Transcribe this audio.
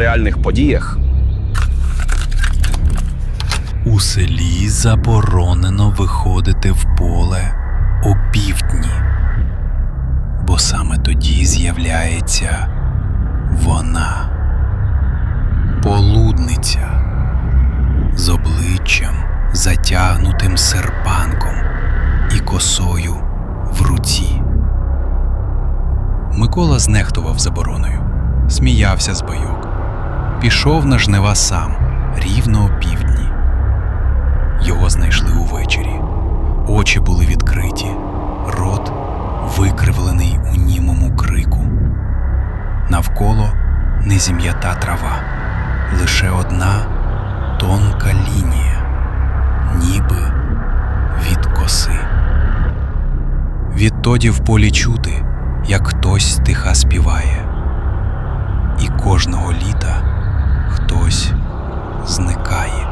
реальних подіях. У селі заборонено виходити в поле опівдні, бо саме тоді з'являється вона, полудниця з обличчям, затягнутим серпанком і косою в руці. Микола знехтував забороною, сміявся з бойок, пішов на жнива сам рівно опівдні. Його знайшли увечері. Очі були відкриті, рот викривлений у німому крику. Навколо незім'ята трава, лише одна тонка лінія, ніби від коси. Відтоді в полі чути, як хтось тиха співає, і кожного літа хтось